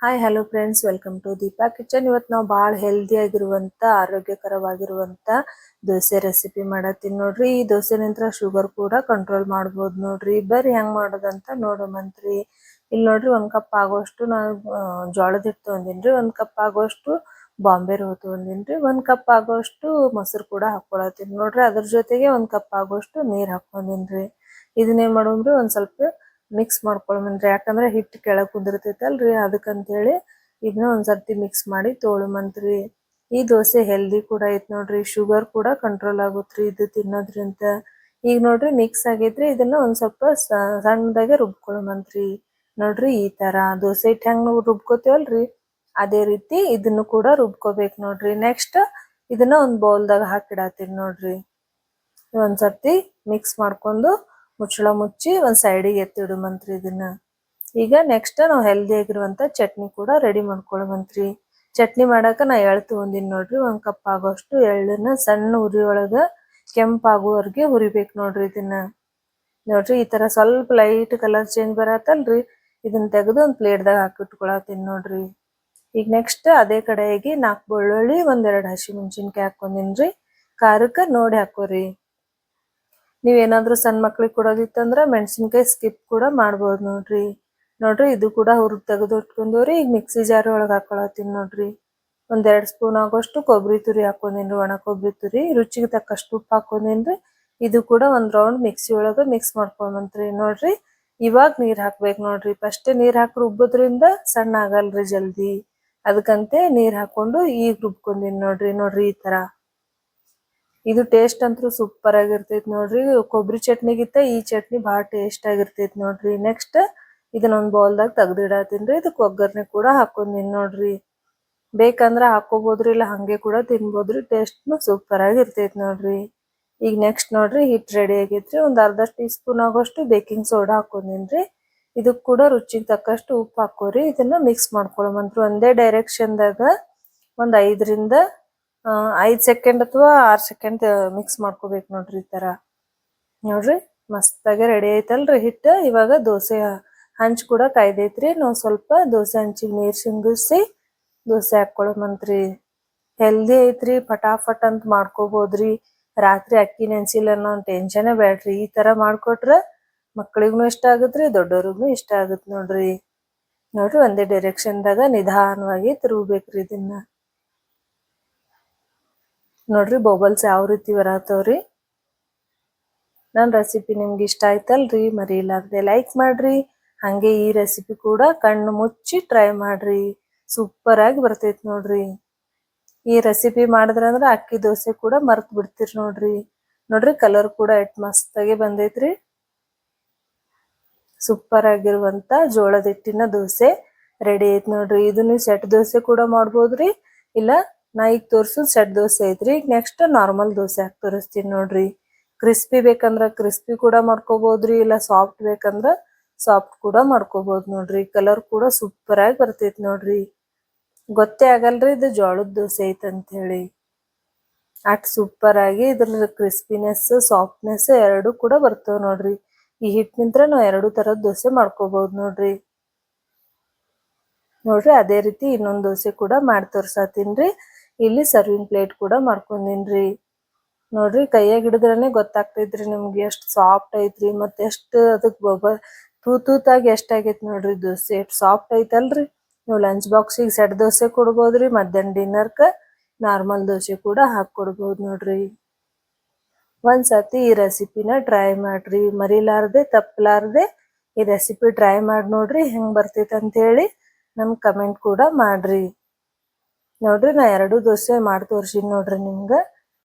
Hi hello friends welcome to Deepa kitchen ಇವತ್ತು ನಾವು ಭಾಳ ಆಗಿರುವಂತ, ಆರೋಗ್ಯಕರವಾಗಿರುವಂತ ದೋಸೆ ರೆಸಿಪಿ ಮಾಡತ್ತೀನಿ ನೋಡ್ರಿ. ಈ ದೋಸೆ ನಂತರ ಶುಗರ್ ಕೂಡ ಕಂಟ್ರೋಲ್ ಮಾಡ್ಬೋದು ನೋಡ್ರಿ. ಬರ್ರಿ ಹೆಂಗ್ ಮಾಡೋದಂತ ನೋಡೋಮಂತ್ರಿ ಇಲ್ಲಿ ನೋಡ್ರಿ ಒಂದ್ ಕಪ್ ಆಗೋಷ್ಟು ನಾನು ಜೋಳದ ಹಿಟ್ಟು ರೀ ಒಂದ್ ಕಪ್ ಆಗೋಷ್ಟು ಬಾಂಬೆ ರವೆ ರೀ ಒಂದ್ ಕಪ್ ಆಗೋಷ್ಟು ಮೊಸರು ಕೂಡ ಹಾಕೊಳತ್ತೀನಿ ನೋಡ್ರಿ. ಅದ್ರ ಜೊತೆಗೆ ಒಂದ್ ಕಪ್ ಆಗೋಷ್ಟು ನೀರ್ ಹಾಕೊಂಡಿನ್ರಿ. ಇದನ್ನೇನು ಮಾಡೋಮ್ರಿ? ಒಂದ್ ಸ್ವಲ್ಪ ಮಿಕ್ಸ್ ಮಾಡ್ಕೊಳಮನ್ರಿ ಯಾಕಂದ್ರೆ ಹಿಟ್ಟು ಕೆಳಗೆ ಕುಂದಿರ್ತೈತಲ್ರಿ ಅದಕ್ಕಂತೇಳಿ ಇದನ್ನ ಒಂದ್ಸರ್ತಿ ಮಿಕ್ಸ್ ಮಾಡಿ ತೊಗೊಳಮಂತ್ರಿ ಈ ದೋಸೆ ಹೆಲ್ದಿ ಕೂಡ ಐತ್ ನೋಡ್ರಿ. ಶುಗರ್ ಕೂಡ ಕಂಟ್ರೋಲ್ ಆಗುತ್ತೆ ಇದು ತಿನ್ನೋದ್ರಿಂದ. ಈಗ ನೋಡ್ರಿ ಮಿಕ್ಸ್ ಆಗೈತ್ರಿ. ಇದನ್ನ ಒಂದ್ ಸ್ವಲ್ಪ ಸಣ್ಣದಾಗೆ ರುಬ್ಕೊಳಮಂತ್ರಿ ನೋಡ್ರಿ ಈ ತರ. ದೋಸೆ ಹಿಟ್ಟು ಹೆಂಗ್ ರುಬ್ಕೋತೇವಲ್ರಿ ಅದೇ ರೀತಿ ಇದನ್ನು ಕೂಡ ರುಬ್ಕೋಬೇಕು ನೋಡ್ರಿ. ನೆಕ್ಸ್ಟ್ ಇದನ್ನ ಒಂದ್ ಬೌಲ್ದಾಗ ಹಾಕಿಡತ್ತೀನಿ ನೋಡ್ರಿ. ಒಂದ್ಸರ್ತಿ ಮಿಕ್ಸ್ ಮಾಡ್ಕೊಂಡು ಮುಚ್ಚಳ ಮುಚ್ಚಿ ಒಂದು ಸೈಡಿಗೆ ಎತ್ತಿಡುಮಂತ್ರಿ ಇದನ್ನ. ಈಗ ನೆಕ್ಸ್ಟ್ ನಾವು ಹೆಲ್ದಿ ಆಗಿರುವಂತ ಚಟ್ನಿ ಕೂಡ ರೆಡಿ ಮಾಡ್ಕೊಳ್ಳುವಂತ್ರಿ ಚಟ್ನಿ ಮಾಡಾಕ ನಾ ಎಳ್ ತಗೊಂಡಿನ್ ನೋಡ್ರಿ, ಒಂದ್ ಕಪ್ ಆಗೋಷ್ಟು ಎಳ್ಳನ್ನ ಸಣ್ಣ ಉರಿ ಒಳಗ ಹುರಿಬೇಕು ನೋಡ್ರಿ ಇದನ್ನ. ನೋಡ್ರಿ, ಈ ತರ ಸ್ವಲ್ಪ ಲೈಟ್ ಕಲರ್ ಚೇಂಜ್ ಬರತ್ತಲ್ರಿ ಇದನ್ನ ತೆಗೆದು ಒಂದ್ ಪ್ಲೇಟ್ದಾಗ ಹಾಕಿಟ್ಕೊಳತ್ತೀನಿ ನೋಡ್ರಿ. ಈಗ ನೆಕ್ಸ್ಟ್ ಅದೇ ಕಡೆಯಾಗಿ ನಾಲ್ಕು ಬೆಳ್ಳುಳ್ಳಿ ಒಂದೆರಡು ಹಸಿ ಹಾಕೊಂಡಿನ್ರಿ. ಖಾರಕ್ಕೆ ನೋಡಿ ಹಾಕೋರಿ. ನೀವೇನಾದ್ರೂ ಸಣ್ಣ ಮಕ್ಳಿಗೆ ಕೊಡೋದಿತ್ತಂದ್ರೆ ಮೆಣಸಿನ್ಕಾಯಿ ಸ್ಕಿಪ್ ಕೂಡ ಮಾಡ್ಬೋದು ನೋಡ್ರಿ. ನೋಡ್ರಿ, ಇದು ಕೂಡ ಹುರಿದು ತೆಗೆದು ಇಟ್ಕೊಂಡವ್ರಿ ಈಗ ಮಿಕ್ಸಿ ಜಾರ್ ಒಳಗೆ ಹಾಕೊಳತ್ತೀನಿ ನೋಡ್ರಿ. ಒಂದೆರಡು ಸ್ಪೂನ್ ಆಗೋಷ್ಟು ಕೊಬ್ಬರಿ ತುರಿ ಹಾಕೊಂಡಿನ್ರಿ, ಒಣ ಕೊಬ್ಬರಿ ತುರಿ. ರುಚಿಗೆ ತಕ್ಕಷ್ಟು ಉಪ್ಪು ಹಾಕೊಂಡಿನ್ರಿ. ಇದು ಕೂಡ ಒಂದು ರೌಂಡ್ ಮಿಕ್ಸಿ ಒಳಗೆ ಮಿಕ್ಸ್ ಮಾಡ್ಕೊಂಬಂತ್ರಿ ನೋಡ್ರಿ. ಇವಾಗ ನೀರ್ ಹಾಕ್ಬೇಕು ನೋಡ್ರಿ. ಫಸ್ಟ್ ನೀರ್ ಹಾಕಿ ರುಬ್ಬೋದ್ರಿಂದ ಸಣ್ಣ ಆಗಲ್ರಿ ಜಲ್ದಿ. ಅದಕ್ಕಂತೆ ನೀರ್ ಹಾಕೊಂಡು ಈಗ ರುಬ್ಕೊಂಡಿನಿ ನೋಡ್ರಿ. ನೋಡ್ರಿ ಈ ತರ. ಇದು ಟೇಸ್ಟ್ ಅಂತೂ ಸೂಪರ್ ಆಗಿರ್ತೈತಿ ನೋಡ್ರಿ. ಕೊಬ್ಬರಿ ಚಟ್ನಿಗಿಂತ ಈ ಚಟ್ನಿ ಬಹಳ ಟೇಸ್ಟ್ ಆಗಿರ್ತೈತಿ ನೋಡ್ರಿ. ನೆಕ್ಸ್ಟ್ ಇದನ್ನ ಒಂದ್ ಬೌಲ್ದಾಗ ರೀ. ಇದಕ್ಕೆ ಒಗ್ಗರಣೆ ಕೂಡ ಹಾಕೊಂಡಿನಿ ನೋಡ್ರಿ. ಬೇಕಂದ್ರೆ ಹಾಕೋಬೋದ್ರಿ, ಇಲ್ಲ ಹಂಗೆ ಕೂಡ ತಿನ್ಬೋದ್ರಿ. ಟೇಸ್ಟ್ನು ಸೂಪರ್ ಆಗಿರ್ತೈತಿ ನೋಡ್ರಿ. ಈಗ ನೆಕ್ಸ್ಟ್ ನೋಡ್ರಿ ಹಿಟ್ ರೆಡಿ ಆಗೈತ್ರಿ. ಒಂದು ಅರ್ಧ ಟೀ ಸ್ಪೂನ್ ಆಗೋಷ್ಟು ಬೇಕಿಂಗ್ ಸೋಡಾ ಹಾಕೊಂಡಿನ್ರಿ ಇದಕ್ಕೆ ಕೂಡ ರುಚಿಗೆ ತಕ್ಕಷ್ಟು ಉಪ್ಪು ಹಾಕೋರಿ. ಇದನ್ನ ಮಿಕ್ಸ್ ಮಾಡ್ಕೊಳಮಂತ್ರಿ ಒಂದೇ ಡೈರೆಕ್ಷನ್ದಾಗ ಒಂದು ಐದರಿಂದ ಐದ್ ಸೆಕೆಂಡ್ ಅಥವಾ ಆರು ಸೆಕೆಂಡ್ ಮಿಕ್ಸ್ ಮಾಡ್ಕೋಬೇಕು ನೋಡ್ರಿ ಈ ಥರ ನೋಡ್ರಿ, ಮಸ್ತಾಗೆ ರೆಡಿ ಐತಲ್ರಿ ಹಿಟ್ಟು. ಇವಾಗ ದೋಸೆ ಹಂಚ್ ಕೂಡ ಕಾಯ್ದೈತ್ರಿ. ನಾವು ಸ್ವಲ್ಪ ದೋಸೆ ಹಂಚಿಗೆ ನೀರು ಸಿಂಗಿಸಿ ದೋಸೆ ಹಾಕ್ಕೊಳಮಂತ್ರಿ ಹೆಲ್ದಿ ಐತ್ರಿ ಫಟಾಫಟ್ ಅಂತ ಮಾಡ್ಕೋಬೋದ್ರಿ. ರಾತ್ರಿ ಅಕ್ಕಿ ನೆನ್ಸಿಲ್ಲ ಅನ್ನೋ ಟೆನ್ಷನೇ ಬೇಡ್ರಿ ಈ ಥರ ಮಾಡಿಕೊಟ್ರೆ ಮಕ್ಕಳಿಗೂ ಇಷ್ಟ ಆಗುತ್ತೆ ದೊಡ್ಡವ್ರಿಗೂ ಇಷ್ಟ ಆಗುತ್ತೆ ನೋಡ್ರಿ. ನೋಡ್ರಿ, ಒಂದೇ ಡೈರೆಕ್ಷನ್ದಾಗ ನಿಧಾನವಾಗಿ ತಿರುಗ್ಬೇಕ್ರಿ ಇದನ್ನ. ನೋಡ್ರಿ ಬಬಲ್ಸ್ ಯಾವ ರೀತಿ ಬರತ್ತವ್ರಿ ನನ್ನ ರೆಸಿಪಿ ನಿಮ್ಗೆ ಇಷ್ಟ ಆಯ್ತಲ್ರಿ ಮರಿಲಾರ್ದೆ ಲೈಕ್ ಮಾಡ್ರಿ. ಹಂಗೆ ಈ ರೆಸಿಪಿ ಕೂಡ ಕಣ್ಣು ಮುಚ್ಚಿ ಟ್ರೈ ಮಾಡ್ರಿ. ಸೂಪರ್ ಆಗಿ ಬರ್ತೈತಿ ನೋಡ್ರಿ. ಈ ರೆಸಿಪಿ ಮಾಡಿದ್ರಂದ್ರೆ ಅಕ್ಕಿ ದೋಸೆ ಕೂಡ ಮರ್ತ್ ಬಿಡ್ತೀರಿ ನೋಡ್ರಿ. ನೋಡ್ರಿ ಕಲರ್ ಕೂಡ ಎಷ್ಟ್ ಮಸ್ತಾಗಿ ಬಂದೈತ್ರಿ. ಸೂಪರ್ ಆಗಿರುವಂತ ಜೋಳದ ಹಿಟ್ಟಿನ ದೋಸೆ ರೆಡಿ ಐತ್ ನೋಡ್ರಿ. ನೀವು ಸೆಟ್ ದೋಸೆ ಕೂಡ ಮಾಡ್ಬೋದ್ರಿ. ಇಲ್ಲ ನಾ ಈಗ ತೋರ್ಸೋದ್ ಸೆಟ್ ದೋಸೆ ಐತ್ರಿ. ಈಗ ನೆಕ್ಸ್ಟ್ ನಾರ್ಮಲ್ ದೋಸೆ ಹಾಕಿ ತೋರಿಸ್ತೀನಿ ನೋಡ್ರಿ. ಕ್ರಿಸ್ಪಿ ಬೇಕಂದ್ರ ಕ್ರಿಸ್ಪಿ ಕೂಡ ಮಾಡ್ಕೋಬಹುದ್ರಿ ಇಲ್ಲ ಸಾಫ್ಟ್ ಬೇಕಂದ್ರ ಸಾಫ್ಟ್ ಕೂಡ ಮಾಡ್ಕೋಬೋದು ನೋಡ್ರಿ. ಕಲರ್ ಕೂಡ ಸೂಪರ್ ಆಗಿ ಬರ್ತೈತಿ ನೋಡ್ರಿ. ಗೊತ್ತೇ ಆಗಲ್ರಿ ಇದು ಜೋಳದ ದೋಸೆ ಐತಂತ ಹೇಳಿ ಅಟ್ ಸೂಪರ್ ಆಗಿ ಇದ್ರ ಕ್ರಿಸ್ಪಿನೆಸ್ ಸಾಫ್ಟ್ನೆಸ್ ಎರಡು ಕೂಡ ಬರ್ತಾವ ನೋಡ್ರಿ. ಈ ಹಿಟ್ಟಿನಿಂತ್ರ ನಾವು ಎರಡು ತರದ ದೋಸೆ ಮಾಡ್ಕೋಬಹುದು ನೋಡ್ರಿ. ನೋಡ್ರಿ, ಅದೇ ರೀತಿ ಇನ್ನೊಂದು ದೋಸೆ ಕೂಡ ಮಾಡಿ ತೋರ್ಸಾತೀನ್ರಿ. ಇಲ್ಲಿ ಸರ್ವಿಂಗ್ ಪ್ಲೇಟ್ ಕೂಡ ಮಾಡ್ಕೊಂಡಿನ್ರಿ. ನೋಡ್ರಿ ಕೈಯಾಗ ಹಿಡಿದ್ರನೆ ಗೊತ್ತಾಗ್ತೈತ್ರಿ ನಿಮ್ಗೆ ಎಷ್ಟು ಸಾಫ್ಟ್ ಐತ್ರಿ ಮತ್ತೆ ಎಷ್ಟ್ ಅದಕ್ ಬಬ ತೂತ್ ತೂತಾಗಿ ಎಷ್ಟ್ ನೋಡ್ರಿ ದೋಸೆ ಎಷ್ಟ್ ಸಾಫ್ಟ್ ಐತಲ್ರಿ. ನೀವು ಲಂಚ್ ಬಾಕ್ಸಿಗೆ ಸೆಟ್ ದೋಸೆ ಕೊಡ್ಬೋದ್ರಿ, ಮಧ್ಯಾಹ್ನ ಡಿನ್ನರ್ಕ ನಾರ್ಮಲ್ ದೋಸೆ ಕೂಡ ಹಾಕೊಡ್ಬೋದು ನೋಡ್ರಿ. ಒಂದ್ ಸತಿ ಈ ರೆಸಿಪಿನ ಟ್ರೈ ಮಾಡ್ರಿ. ಮರಿಲಾರ್ದೆ ತಪ್ಪಲಾರ್ದೆ ಈ ರೆಸಿಪಿ ಟ್ರೈ ಮಾಡಿ ನೋಡ್ರಿ ಹೆಂಗ್ ಬರ್ತೈತೆ ಅಂತ ಹೇಳಿ ನಮ್ಗ್ ಕಮೆಂಟ್ ಕೂಡ ಮಾಡ್ರಿ. ನೋಡ್ರಿ ನಾ ಎರಡು ದೋಸೆ ಮಾಡಿ ತೋರ್ಸಿನಿ ನೋಡ್ರಿ ನಿಮ್ಗ.